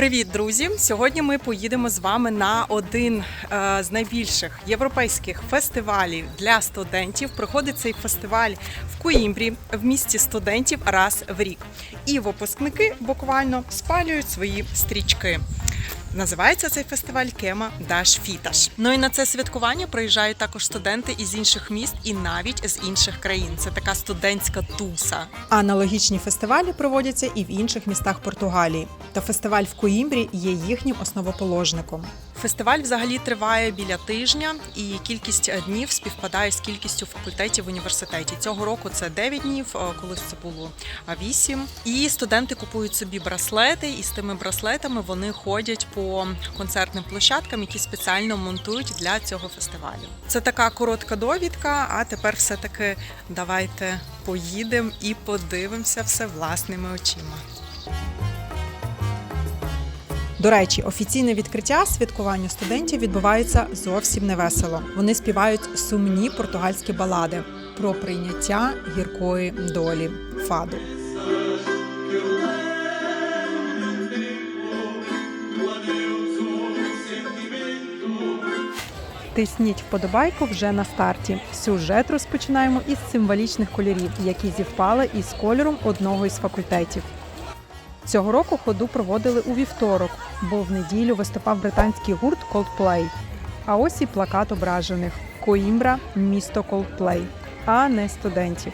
Привіт, друзі! Сьогодні ми поїдемо з вами на один е, з найбільших європейських фестивалів для студентів. Проходить цей фестиваль в Коімбрі в місті студентів раз в рік. І випускники буквально спалюють свої стрічки. Називається цей фестиваль Кема Даш Фіташ. Ну і на це святкування приїжджають також студенти із інших міст і навіть з інших країн. Це така студентська туса. Аналогічні фестивалі проводяться і в інших містах Португалії. Та фестиваль в Коімбрі є їхнім основоположником. Фестиваль взагалі триває біля тижня, і кількість днів співпадає з кількістю факультетів в університеті. Цього року це 9 днів, е, колись це було 8. І студенти купують собі браслети, і з тими браслетами вони ходять по концертним площадкам, які спеціально монтують для цього фестивалю. Це така коротка довідка. А тепер все-таки давайте поїдемо і подивимося все власними очима. До речі, офіційне відкриття святкування студентів відбувається зовсім невесело. Вони співають сумні португальські балади про прийняття гіркої долі фаду. Тисніть вподобайку вже на старті. Сюжет розпочинаємо із символічних кольорів, які зівпали із кольором одного із факультетів. Цього року ходу проводили у вівторок, бо в неділю виступав британський гурт Coldplay. А ось і плакат ображених Коімбра місто Coldplay, а не студентів.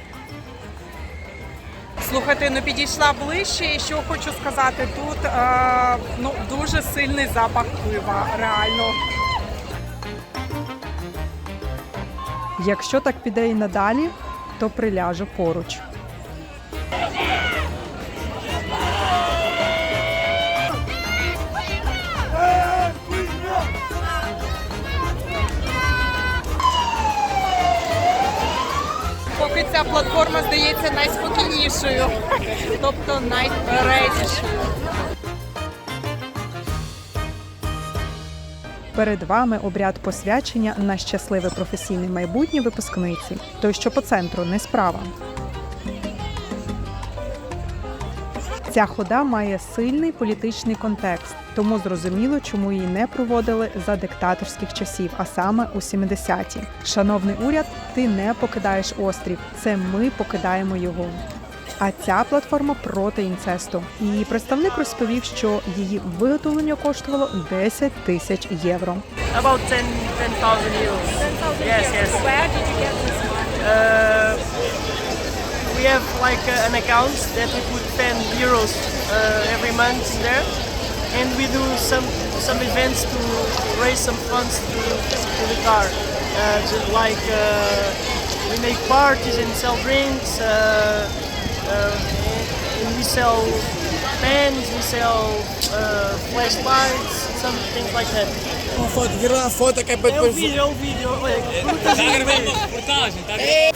Слухайте, ну підійшла ближче, і що хочу сказати, тут е, ну дуже сильний запах пива, реально. Якщо так піде і надалі, то приляжу поруч. Ця платформа здається найспокійнішою, тобто найтверезішою. Перед вами обряд посвячення на щасливе професійне майбутнє випускниці. Той, що по центру, не справа. Ця хода має сильний політичний контекст, тому зрозуміло, чому її не проводили за диктаторських часів, а саме у 70-ті. Шановний уряд, ти не покидаєш острів. Це ми покидаємо його. А ця платформа проти інцесту. Її представник розповів, що її виготовлення коштувало 10 тисяч євро. About 10 10,000 euros. 10,000 yes, Yes. Where did you get this one? Uh, have like uh, an account that we put 10 euros uh, every month in there, and we do some some events to raise some funds to, to the car. Uh, just like uh, we make parties and sell drinks. Uh, uh, and we sell pens, we sell uh, flashlights, some things like that. Uma foto, vira uma foto que é pra É o vídeo, é o vídeo. Olha, curta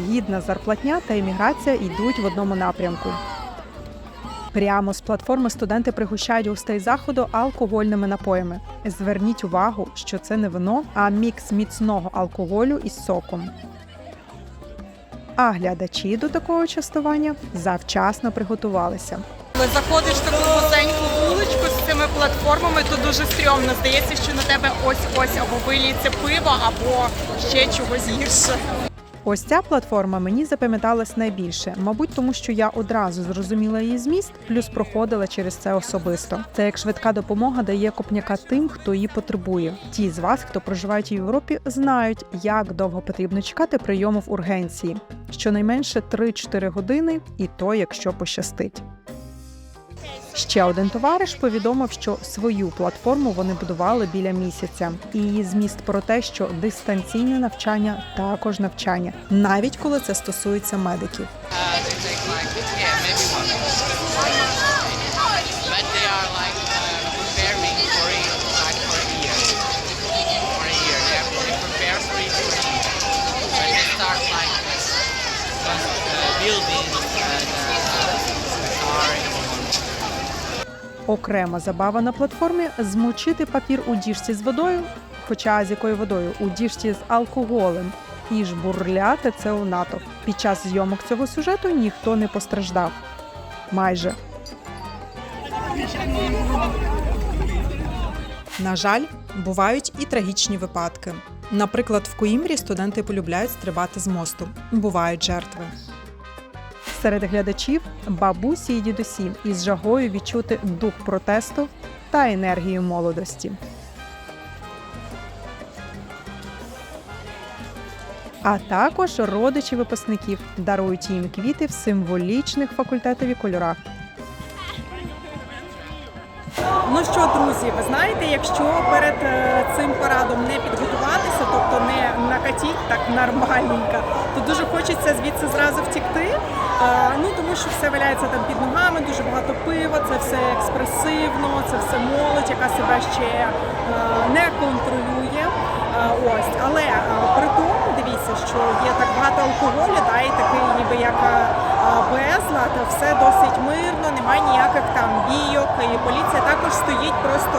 Гідна зарплатня та імміграція йдуть в одному напрямку. Прямо з платформи студенти пригощають гостей заходу алкогольними напоями. Зверніть увагу, що це не вино, а мікс міцного алкоголю із соком. А глядачі до такого частування завчасно приготувалися. Коли заходиш в таку вузеньку вуличку з цими платформами, то дуже стрьомно. Здається, що на тебе ось-ось або виліється пиво, або ще чогось гірше. Ось ця платформа мені запам'яталась найбільше, мабуть, тому що я одразу зрозуміла її зміст, плюс проходила через це особисто. Це як швидка допомога дає копняка тим, хто її потребує. Ті з вас, хто проживають у Європі, знають, як довго потрібно чекати прийому в ургенції. Щонайменше 3-4 години, і то, якщо пощастить. Ще один товариш повідомив, що свою платформу вони будували біля місяця, і її зміст про те, що дистанційне навчання також навчання, навіть коли це стосується медиків. Окрема забава на платформі змочити папір у діжці з водою, хоча з якою водою у діжці з алкоголем, і жбурляти це у натовп. Під час зйомок цього сюжету ніхто не постраждав. Майже. На жаль, бувають і трагічні випадки. Наприклад, в Коімбрі студенти полюбляють стрибати з мосту. Бувають жертви. Серед глядачів бабусі і дідусі із жагою відчути дух протесту та енергію молодості. А також родичі випускників дарують їм квіти в символічних факультетові кольорах. Ну що, друзі, ви знаєте, якщо перед е, цим парадом не підготуватися, тобто не накатіть так нормальненько, то дуже хочеться звідси зразу втікти. Ну тому що все валяється там під ногами, дуже багато пива, це все експресивно, це все молодь, яка себе ще е, не контролює. Е, Ось, але е, при тому дивіться, що є так багато алкоголю, та і такий, ніби як безлад, все досить мирно, немає ніяких там бійок, і поліція також стоїть просто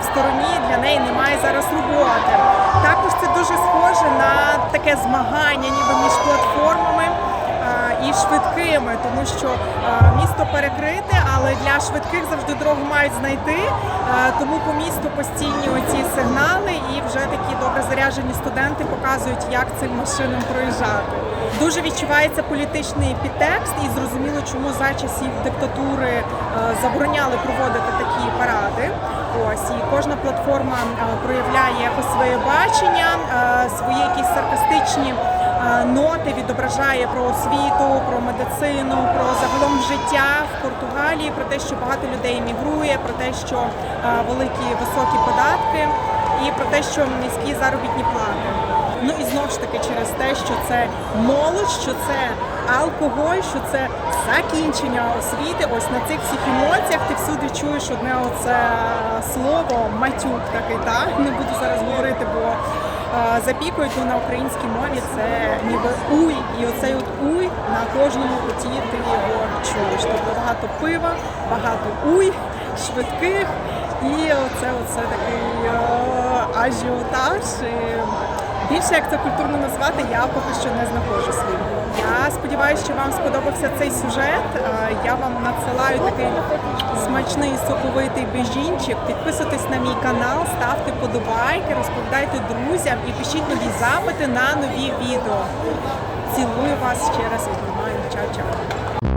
в стороні. Для неї немає зараз роботи. Також це дуже схоже на таке змагання, ніби між платформами. І швидкими, тому що місто перекрите, але для швидких завжди дорогу мають знайти. Тому по місту постійні оці сигнали, і вже такі добре заряджені студенти показують, як цим машинам проїжджати. Дуже відчувається політичний підтекст, і зрозуміло, чому за часів диктатури е, забороняли проводити такі паради. Ось і кожна платформа е, проявляє якось своє бачення, е, свої якісь саркастичні е, ноти відображає про освіту, про медицину, про загалом життя в Португалії, про те, що багато людей емігрує, про те, що е, великі високі податки, і про те, що низькі заробітні плати. Ну і знову ж таки через те, що це молодь, що це алкоголь, що це закінчення освіти. Ось на цих всіх емоціях ти всюди чуєш одне оце слово матюк такий, та не буду зараз говорити, бо е, запікують ну, на українській мові це ніби уй, і оцей от уй на кожному куті ти його чуєш. Тобто багато пива, багато уй, швидких. І оце, оце такий ажіотаж. Більше як це культурно назвати, я поки що не знаходжу слів. Я сподіваюся, що вам сподобався цей сюжет. Я вам надсилаю такий смачний соковитий бежінчик. Підписуйтесь на мій канал, ставте подобайки, розповідайте друзям і пишіть нові запити на нові відео. Цілую вас ще раз, і Чао-чао.